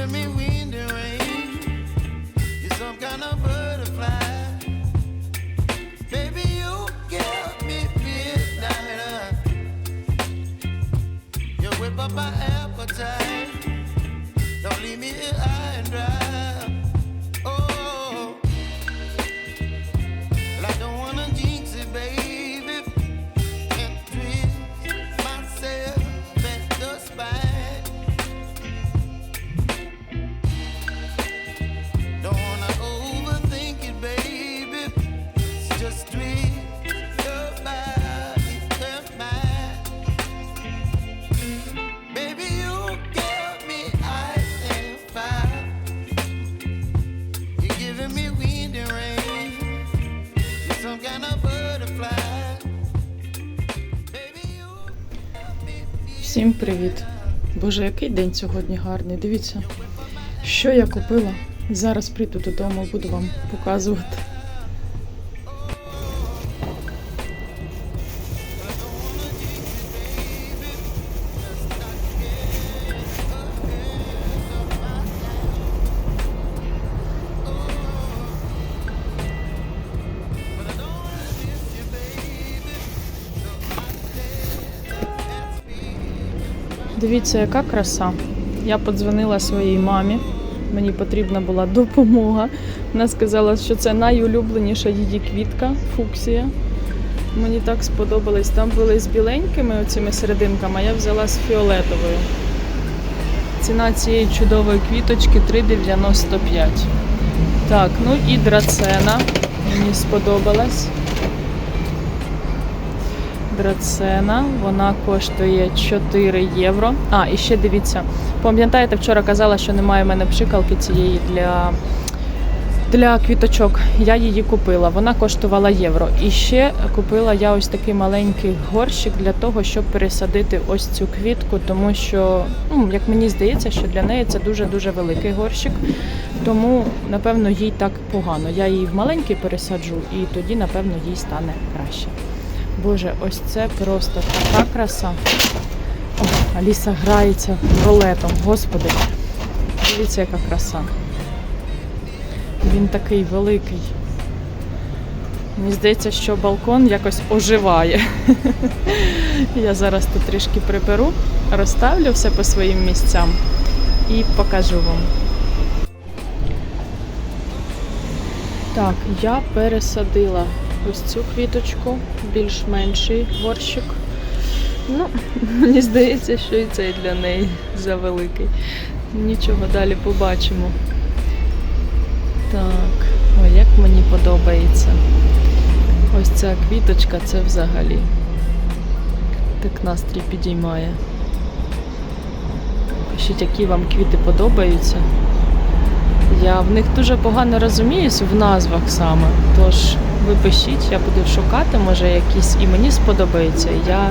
giving me wind and eh? rain. You're some kind of привіт! Боже, який день сьогодні гарний. Дивіться, що я купила. Зараз прийду додому, буду вам показувати. Дивіться, яка краса. Я подзвонила своїй мамі. Мені потрібна була допомога. Вона сказала, що це найулюбленіша її квітка фуксія. Мені так сподобалось. Там були з біленькими оцими серединками, а я взяла з фіолетовою. Ціна цієї чудової квіточки 3,95. Так, ну і драцена. Мені сподобалась. Драцена, вона коштує 4 євро. А, і ще дивіться. Пам'ятаєте, вчора казала, що немає в мене пшикалки цієї для, для квіточок. Я її купила. Вона коштувала євро. І ще купила я ось такий маленький горщик для того, щоб пересадити ось цю квітку, тому що, ну, як мені здається, що для неї це дуже-дуже великий горщик. Тому, напевно, їй так погано. Я її в маленький пересаджу, і тоді, напевно, їй стане краще. Боже, ось це просто така краса. О, Аліса грається рулетом. Господи, дивіться, яка краса. Він такий великий. Мені здається, що балкон якось оживає. Я зараз тут трішки приберу, розставлю все по своїм місцям і покажу вам. Так, я пересадила ось цю квіточку, більш-менший горщик. Ну, мені здається, що і цей для неї завеликий. Нічого далі побачимо. Так, ой, як мені подобається. Ось ця квіточка це взагалі. Так настрій підіймає. Пишіть, які вам квіти подобаються. Я в них дуже погано розуміюсь в назвах саме. Тож ви пишіть, я буду шукати, може якісь і мені сподобається, я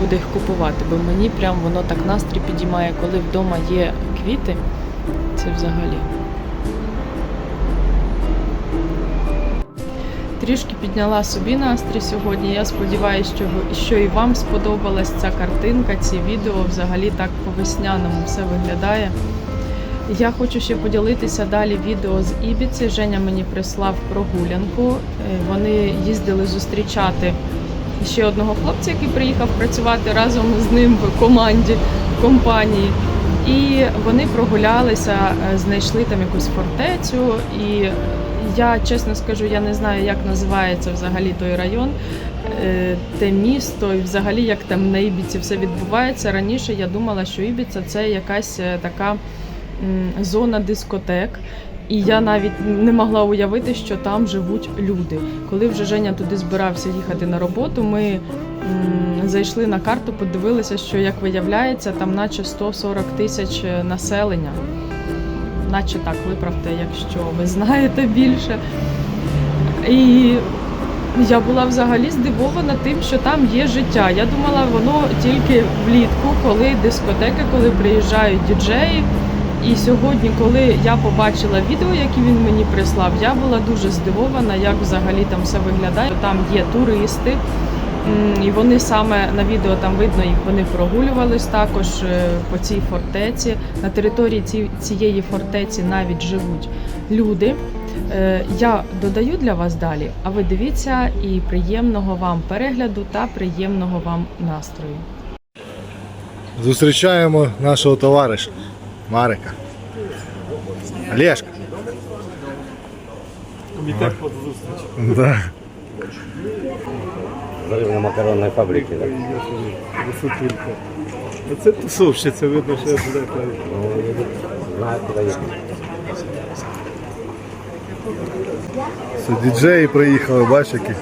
буду їх купувати, бо мені прям воно так настрій підіймає, коли вдома є квіти. Це взагалі. Трішки підняла собі настрій сьогодні. Я сподіваюся, що, що і вам сподобалась ця картинка, ці відео. Взагалі так по-весняному все виглядає. Я хочу ще поділитися далі відео з Ібіці. Женя мені прислав прогулянку. Е, Вони їздили зустрічати ще одного хлопця, який приїхав працювати разом з ним в команді в компанії. І вони прогулялися, е, знайшли там якусь фортецю. І я чесно скажу, я не знаю, як називається взагалі той район, е, те місто, і взагалі як там на Ібіці все відбувається. Раніше я думала, що Ібіца це якась така зона дискотек. І я навіть не могла уявити, що там живуть люди. Коли вже Женя туди збирався їхати на роботу, ми зайшли на карту, подивилися, що як виявляється, там наче 140 тисяч е, населення. Наче так, виправте, якщо ви знаєте більше. І я була взагалі здивована тим, що там є життя. Я думала, воно тільки влітку, коли дискотеки, коли приїжджають діджеї. І сьогодні, коли я побачила відео, які він мені прислав, я була дуже здивована, як взагалі там все виглядає. Там є туристи, І вони саме на відео там видно, їх вони прогулювались також е, по цій фортеці. На території цієї фортеці навіть живуть люди. Е, Я додаю для вас далі, а ви дивіться і приємного вам перегляду та приємного вам настрою. Зустрічаємо нашого товариша Марика. Олешка. Комітет по зустрічі. Да. Взрыв на макаронной фабрике, да? Висотулька. Оце тусовщиця, видно, що я туди кажу. Знаю. Все, діджеї приїхали, бачиш які.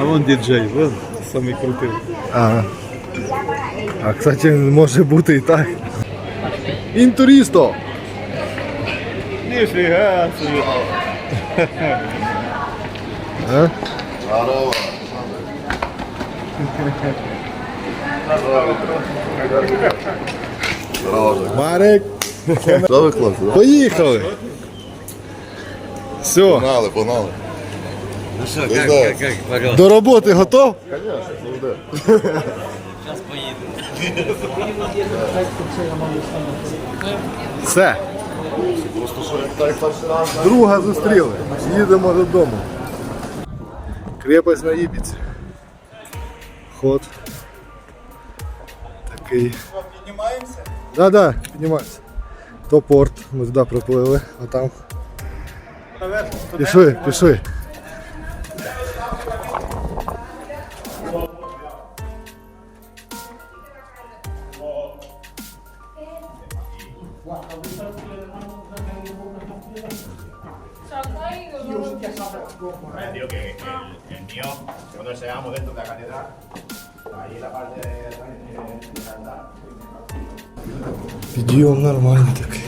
А вон діджей, вон самий крутий. Ага. А кстати, може бути і так. Інтуристо! Ніфіга собі. А? Марик, Що ви, хлопці? поїхали! Все, Погнали, погнали. Ну что, как- как, как- как, как, до роботи готов? Все. Просто раз. Друга зустріли. Їдемо додому. Крепость на Ібіці. Ход. Такий. Піднімаємося? Так, так, піднімаємося. То порт, ми туди приплили, а там. Пішли, пішли. Dentro de la catedral, ahí la parte de, de, de Підйом нормальний такий.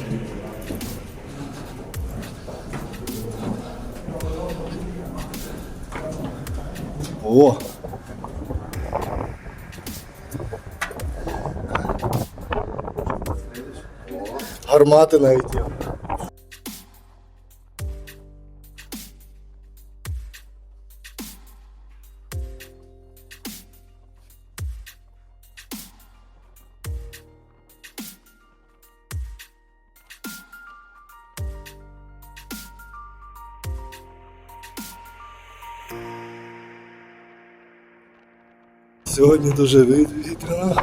О! Гармати навіть. Сьогодні дуже віт- вітряно.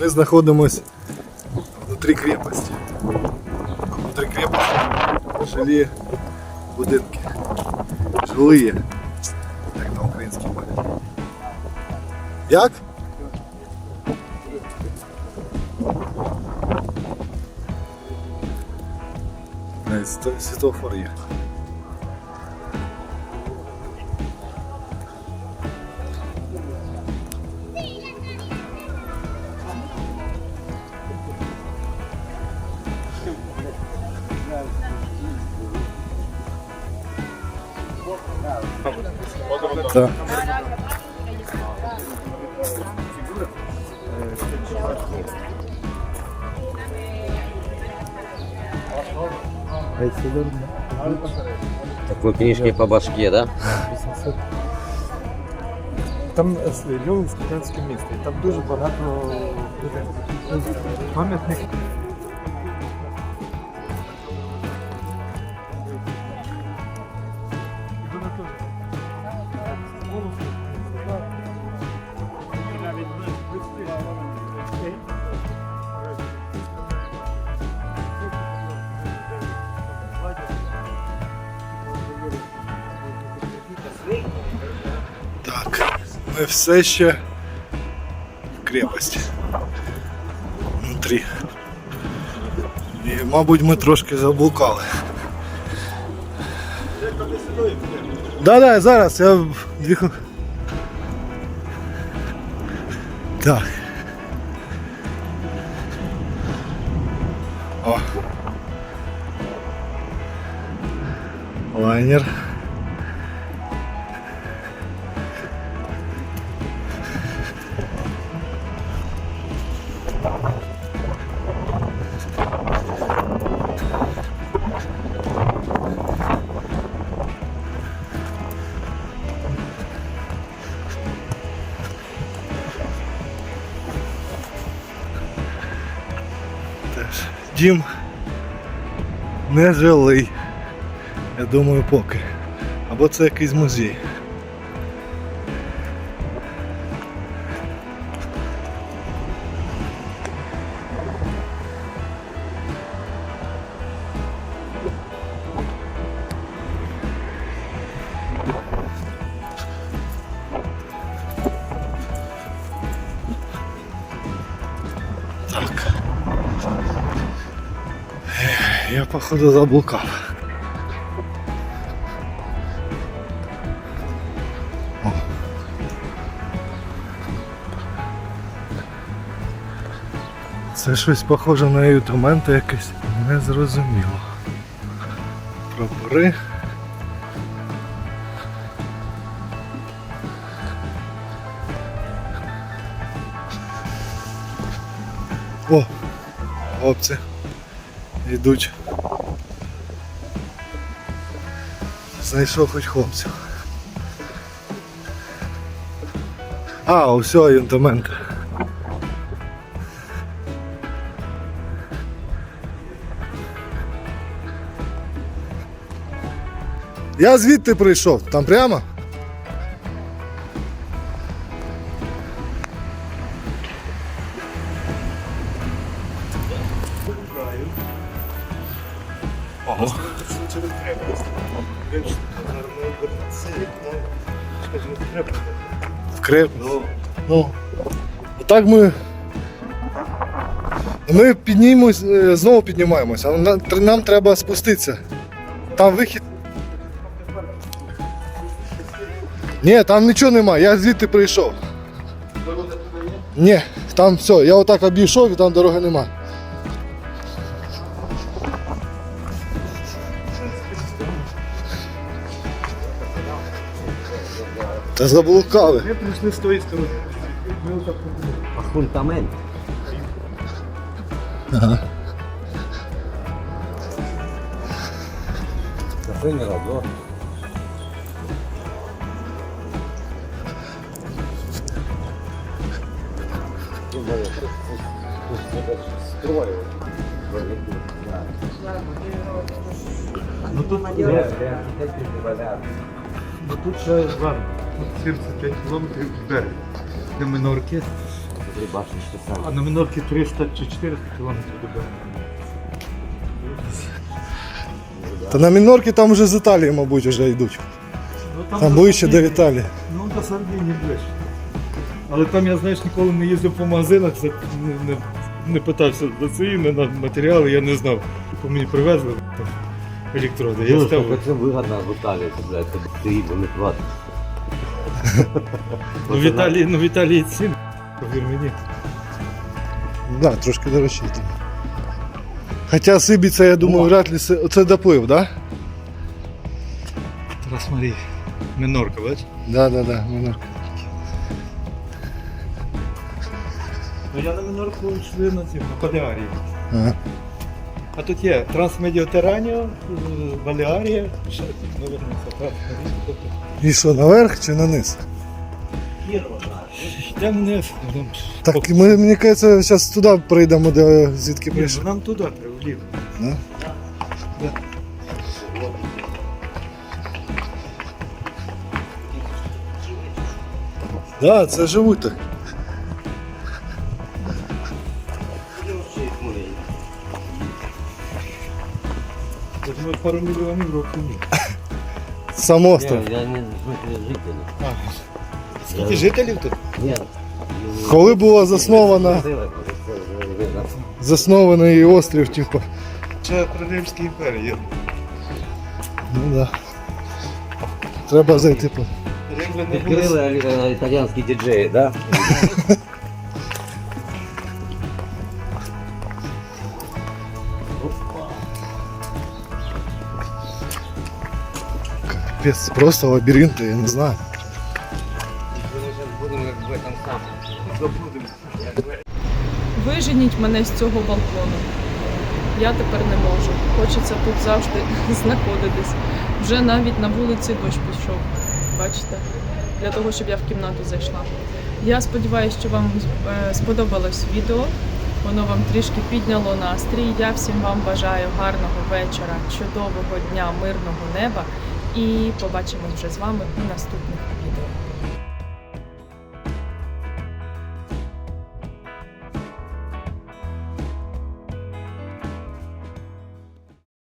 Ми знаходимось внутрі крепості. Внутрі крепості жилі будинки. Жили. Як на українській мові. Як? Світофор є. Так. Такой книжки по башке, да? Там Львів студентське місто, і там дуже багато пам'ятник. все ще крепость внутрі. І, мабуть, мы трошки заблукали. Да, да, зараз я дві Так. О. Лайнер. Дім нежилий. Я думаю, поки. Або це якийсь музей. Походу заблукав. Це щось похоже на ютументи якесь. Незрозуміло. Прапори. О! Хлопці. Йдуть. Знайшов хоч хлопців. А, усе, юнтаменти. Я звідти прийшов, там прямо? Отак ми. Ми піднімемось, е, знову піднімаємося, але нам, нам треба спуститися. Там вихід. Ні, там нічого немає, я звідти прийшов. Ні, там все, я отак обійшов і там дороги нема. Та заблукали. Ми прийшли з тої сторони. Фундамент. Ага. не роблю. Ну тут, ну тут ще 75 кілометрів берег. До Минорки, а на Минорки 300 чи 400 кілометрів до. Та на мінорки там вже з Італії, мабуть, вже йдуть. Ну, Там до ближче до Сардинії- Італії. Ну, до Сардинії ближче. Але там я, знаєш, ніколи не їздив по магазинах, не, не, не питався за ціни на матеріали, я не знав. По мені привезли там, електроди. Я Ну, став. це вигодно в Італії, це, блядь, це ти не платиш. Ну, в Італії, ну, в Італії ціни, повір мені. Да, трошки дорожче. Хоча Сибіця, я думаю, вряд ли си- Оце доплив, да? Тарас Марій. Минорка, бач? Да, да, да, мінорка. Ну я на Минорку йшли на цим, на Балеарії. Ага. А тут є Трансмедіотераніо, е, Балеарія, ще тут, наверное, це. Тобто, І що, наверх чи на низ? Йдемо вниз, Так ми, мені кажеться, зараз туди прийдемо, де звідки прийшли. ну, нам туди треба, вліво. Да? Да. Да, це живуть так. Пару мільйонів років. Сам остров. я не в смысле жителі. Скільки жителів тут? Ні. Коли була заснована, Це заснований острів, типу. Ще при Римській імперії. Ну да. Треба зайти по. Відкрили італійські діджеї, да? капець, просто лабіринти, я не знаю. Виженіть мене з цього балкону. Я тепер не можу. Хочеться тут завжди знаходитись. Вже навіть на вулиці дощ пішов. Бачите? Для того, щоб я в кімнату зайшла. Я сподіваюся, що вам е, сподобалось відео. Воно вам трішки підняло настрій. Я всім вам бажаю гарного вечора, чудового дня, мирного неба. І побачимось вже з вами у наступних відео.